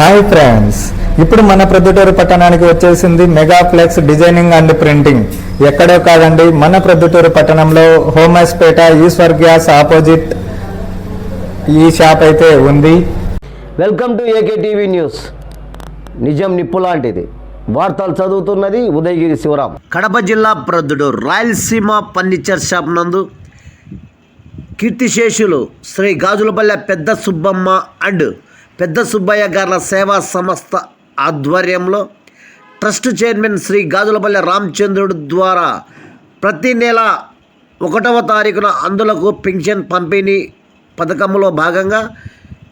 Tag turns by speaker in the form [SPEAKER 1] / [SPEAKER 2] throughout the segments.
[SPEAKER 1] Hi friends ఇప్పుడు మన ప్రొద్దుటూరు పట్టణానికి వచ్చేసింది mega flex designing and printing ఎక్కడో కాదండి మన ప్రొద్దుటూరు పట్టణంలో హోమస్పేట ఈశ్వర్ గ్యాస్ ఆపోజిట్ ఈ షాప్ అయితే ఉంది.
[SPEAKER 2] Welcome to AK TV news నిజం నిప్పు లాంటిది. వార్తలు చదువుతున్నది ఉదయగిరి శివరాం. కడప జిల్లా ప్రొద్దుడు రాయలసీమ ఫర్నిచర్ షాప్ నందు కీర్తిశేషులు శ్రీ గాజులపల్లె పెద్ద సుబ్బమ్మ అండ్ పెద్ద సుబ్బయ్య గారుల సేవా సంస్థ ఆధ్వర్యంలో ట్రస్ట్ చైర్మన్ శ్రీ గాజులపల్లె రామచంద్రుడు ద్వారా ప్రతి నెల ఒకటవ తారీఖున అందులకు పింఛన్ పంపిణీ పథకంలో భాగంగా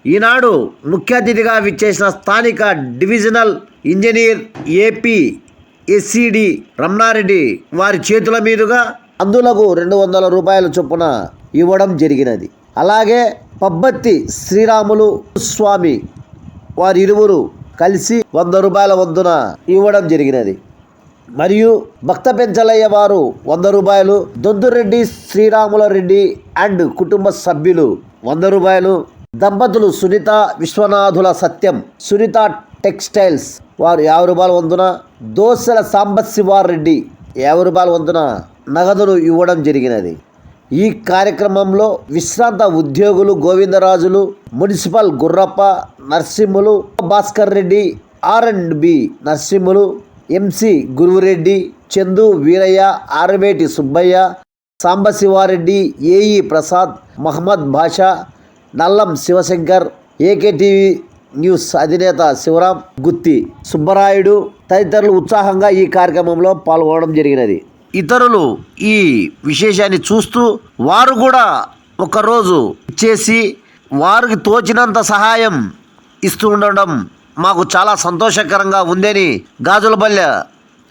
[SPEAKER 2] ఈనాడు ముఖ్య అతిథిగా విచ్చేసిన స్థానిక divisional engineer AP SCD Ramana Reddy వారి చేతుల మీదుగా అందులకు రెండు వందల రూపాయల చొప్పున ఇవ్వడం జరిగినది. అలాగే పబ్బత్తి శ్రీరాములు స్వామి వారి ఇరువురు కలిసి వంద రూపాయల వంతున ఇవ్వడం జరిగినది. మరియు భక్త పెంచలయ్య వారు వంద రూపాయలు దొద్దురెడ్డి శ్రీరాముల రెడ్డి అండ్ కుటుంబ సభ్యులు వంద రూపాయలు దంపతులు సునీత విశ్వనాథుల సత్యం సునీత టెక్స్టైల్స్ వారు యాభై రూపాయల వంతున దోసెల సాంబశివారెడ్డి యాభై రూపాయల వంతున నగదును ఇవ్వడం జరిగినది. ఈ కార్యక్రమంలో విశ్రాంత ఉద్యోగులు Govindarajulu municipal Gurrappa Narsimhulu Bhaskar Reddy R and B Narsimhulu MC Guruvureddy Chandu Veeraiah Araveti Subbaiah Sambasivareddy AE Prasad Mohammed Basha Nallam Sivashankar AKTV news అధినేత శివరాం గుత్తి సుబ్బరాయుడు తదితరులు ఉత్సాహంగా ఈ కార్యక్రమంలో పాల్గొనడం జరిగినది. ఇతరులు ఈ విశేషాన్ని చూస్తూ వారు కూడా ఒకరోజు చేసి వారికి తోచినంత సహాయం ఇస్తూ ఉండడం మాకు చాలా సంతోషకరంగా ఉందని గాజులపల్లె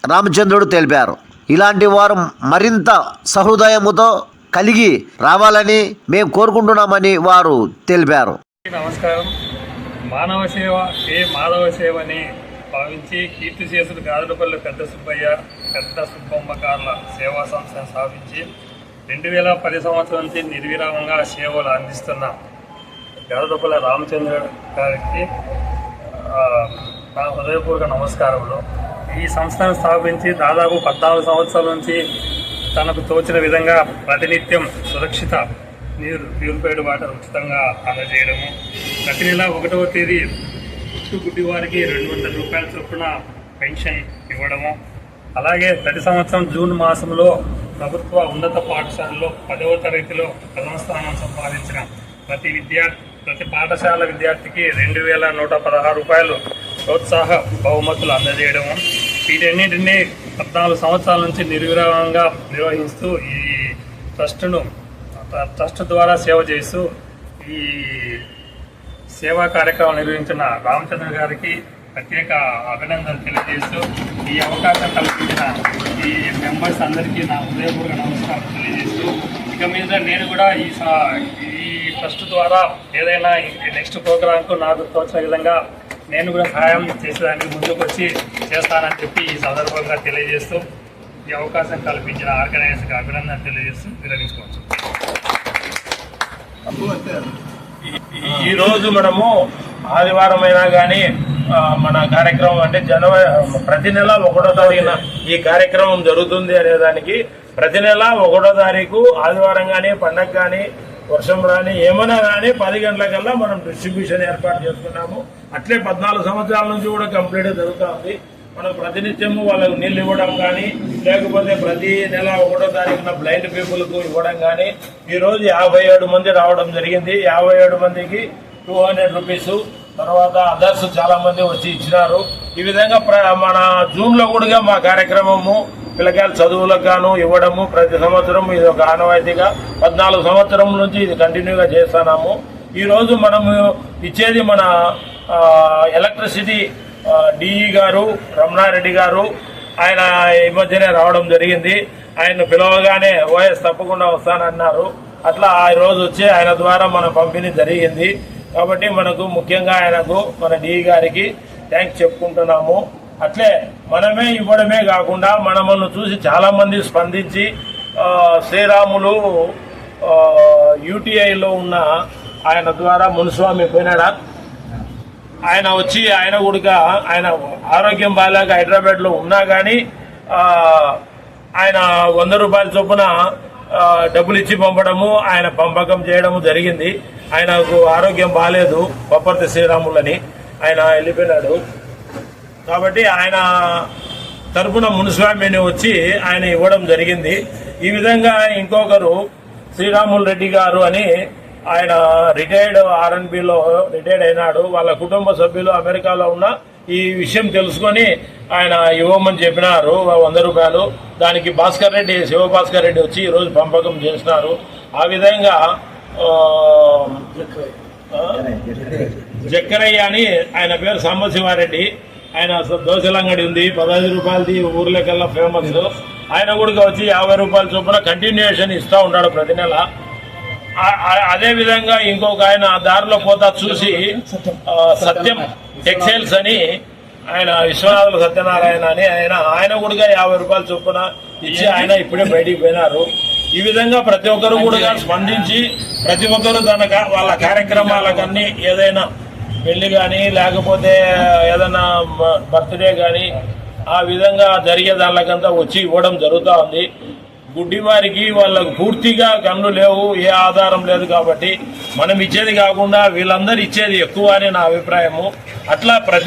[SPEAKER 2] రామచంద్రుడు తెలిపారు. ఇలాంటి వారు మరింత సహృదయముతో కలిగి రావాలని మేము కోరుకుంటున్నామని వారు తెలిపారు.
[SPEAKER 3] నమస్కారం. మానవ సేవ ఏ మాధవ సేవ అని భావించి కీర్తి చేసిన గాజులపల్లి పెద్ద సుబ్బయ్య పెద్ద సుబ్బమ్మకారుల సేవా సంస్థను స్థాపించి రెండు వేల పది సంవత్సరం నుంచి నిర్విరామంగా సేవలు అందిస్తున్న గాజులపల్లి రామచంద్ర గారికి నా హృదయపూర్వక నమస్కారములు. ఈ సంస్థను స్థాపించి దాదాపు పద్నాలుగు సంవత్సరాల నుంచి తనకు తోచిన విధంగా ప్రతినిత్యం సురక్షిత నీరు ప్యూరిఫైడ్ వాటర్ ఉచితంగా అందజేయడము. ప్రతి నెల ఒకటవ తేదీ గుడ్డి వారికి రెండు వందల రూపాయల చొప్పున పెన్షన్ ఇవ్వడము. అలాగే ప్రతి సంవత్సరం జూన్ మాసంలో ప్రభుత్వ ఉన్నత పాఠశాలలో పదవ తరగతిలో ప్రథమ స్థానం సంపాదించిన ప్రతి విద్యార్థి ప్రతి పాఠశాల విద్యార్థికి రెండు వేల నూట పదహారు రూపాయలు ప్రోత్సాహ బహుమతులు అందజేయడము. వీటన్నిటినీ పద్నాలుగు సంవత్సరాల నుంచి నిర్విరామంగా నిర్వహిస్తూ ఈ ట్రస్టును ట్రస్ట్ ద్వారా సేవ చేస్తూ ఈ సేవా కార్యక్రమం నిర్వహించిన రామచంద్ర గారికి ప్రత్యేక అభినందనలు తెలియజేస్తూ ఈ అవకాశం కల్పించిన ఈ మెంబర్స్ అందరికీ నా హృదయపూర్వక నమస్కారం తెలియజేస్తూ ఇక మీద నేను కూడా ఈ సా- ఈ ట్రస్ట్ ద్వారా ఏదైనా నెక్స్ట్ ప్రోగ్రాంకు నాకు తోచిన విధంగా నేను కూడా సహాయం చేసేదానికి ముందుకు వచ్చి చేస్తానని చెప్పి ఈ సందర్భంగా తెలియజేస్తూ ఈ అవకాశం కల్పించిన ఆర్గనైజర్కి అభినందన తెలియజేస్తూ విరమించుకోవచ్చు.
[SPEAKER 4] ఈ- రోజు మనము ఆదివారం అయినా కానీ మన కార్యక్రమం అంటే జనవరి ప్రతి నెల ఒకటో తారీఖున ఈ కార్యక్రమం జరుగుతుంది అనేదానికి ప్రతి నెల ఒకటో తారీఖు ఆదివారం కానీ పండగ కానీ వర్షం రాని ఏమైనా కానీ పది గంటలకల్లా మనం డిస్ట్రిబ్యూషన్ ఏర్పాటు చేసుకున్నాము. అట్లే పద్నాలుగు సంవత్సరాల నుంచి కూడా కంప్లీట్ జరుగుతూ ఉంది. మనం ప్రతినిత్యము వాళ్ళకు నీళ్ళు ఇవ్వడం కానీ లేకపోతే ప్రతి నెల ఒకటో తారీఖున బ్లైండ్ పీపుల్కు ఇవ్వడం కానీ ఈరోజు యాభై ఏడు మంది రావడం జరిగింది. యాభై ఏడు మందికి టూ హండ్రెడ్ రూపీస్ తర్వాత అదర్స్ చాలామంది వచ్చి ఇచ్చినారు. ఈ విధంగా ప్ర- మన జూన్లో కూడా మా కార్యక్రమము పిల్లకాయల చదువులకు గాను ఇవ్వడము ప్రతి సంవత్సరం ఇది ఒక ఆనవాయితీగా పద్నాలుగు సంవత్సరం నుంచి ఇది కంటిన్యూగా చేస్తున్నాము. ఈరోజు మనము ఇచ్చేది మన ఎలక్ట్రిసిటీ డిఈ గారు రమణారెడ్డి గారు ఆయన ఈ మధ్యనే రావడం జరిగింది. ఆయన పిలవగానే ఓఎస్ తప్పకుండా వస్తానన్నారు. అట్లా ఆ రోజు వచ్చి ఆయన ద్వారా మన పంపిణీ జరిగింది. కాబట్టి మనకు ముఖ్యంగా ఆయనకు మన డిఈ గారికి థ్యాంక్స్ చెప్పుకుంటున్నాము. అట్లే మనమే ఇవ్వడమే కాకుండా మనమను చూసి చాలామంది స్పందించి శ్రీరాములు యూటీఐలో ఉన్న ఆయన ద్వారా మునుస్వామి పోయినాడా? ఆయన వచ్చి ఆయన కూడా ఆయన ఆరోగ్యం బాగాలేక హైదరాబాద్లో ఉన్నా కానీ ఆయన వంద రూపాయల చొప్పున డబ్బులు ఇచ్చి పంపడము ఆయన పంపకం చేయడము జరిగింది. ఆయనకు ఆరోగ్యం బాగాలేదు బొప్పర్తి శ్రీరాములని ఆయన వెళ్ళిపోయినాడు. కాబట్టి ఆయన తరపున మున్స్వామిని వచ్చి ఆయన ఇవ్వడం జరిగింది. ఈ విధంగా ఇంకొకరు శ్రీరాములు రెడ్డి గారు అని ఆయన రిటైర్డ్ ఆర్ఎన్బిలో రిటైర్డ్ అయినాడు. వాళ్ళ కుటుంబ సభ్యులు అమెరికాలో ఉన్న ఈ విషయం తెలుసుకొని ఆయన ఇవ్వమని చెప్పినారు వంద రూపాయలు. దానికి భాస్కర్ రెడ్డి శివభాస్కర్ రెడ్డి వచ్చి ఈరోజు పంపకం చేసినారు. ఆ విధంగా జక్కరయ్య అని ఆయన పేరు సాంబశివారెడ్డి. ఆయన దోశలంగడి ఉంది పదహైదు రూపాయలది ఊర్లకల్లా ఫేమస్ ఆయన కూడా వచ్చి యాభై రూపాయల చొప్పున కంటిన్యూషన్ ఇస్తూ ఉన్నాడు ప్రతి నెల. అదే విధంగా ఇంకొక ఆయన ఆ దారిలో పోతా చూసి సత్యం టెక్స్టైల్స్ అని ఆయన విశ్వనాథుల సత్యనారాయణ అని ఆయన ఆయన కూడా యాభై రూపాయలు చొప్పున ఇచ్చి ఆయన ఇప్పుడే బయటికి పోయినారు. ఈ విధంగా ప్రతి ఒక్కరు కూడా స్పందించి ప్రతి ఒక్కరు తన వాళ్ళ కార్యక్రమాలకన్నీ ఏదైనా పెళ్ళి కానీ లేకపోతే ఏదైనా బర్త్డే కానీ ఆ విధంగా జరిగే దానికంతా వచ్చి ఇవ్వడం జరుగుతూ ఉంది. గుడ్డి వారికి వాళ్ళకు పూర్తిగా కన్ను లేవు ఏ ఆధారం లేదు కాబట్టి మనం ఇచ్చేది కాకుండా వీళ్ళందరూ ఇచ్చేది ఎక్కువ అని నా అభిప్రాయము. అట్లా ప్రతి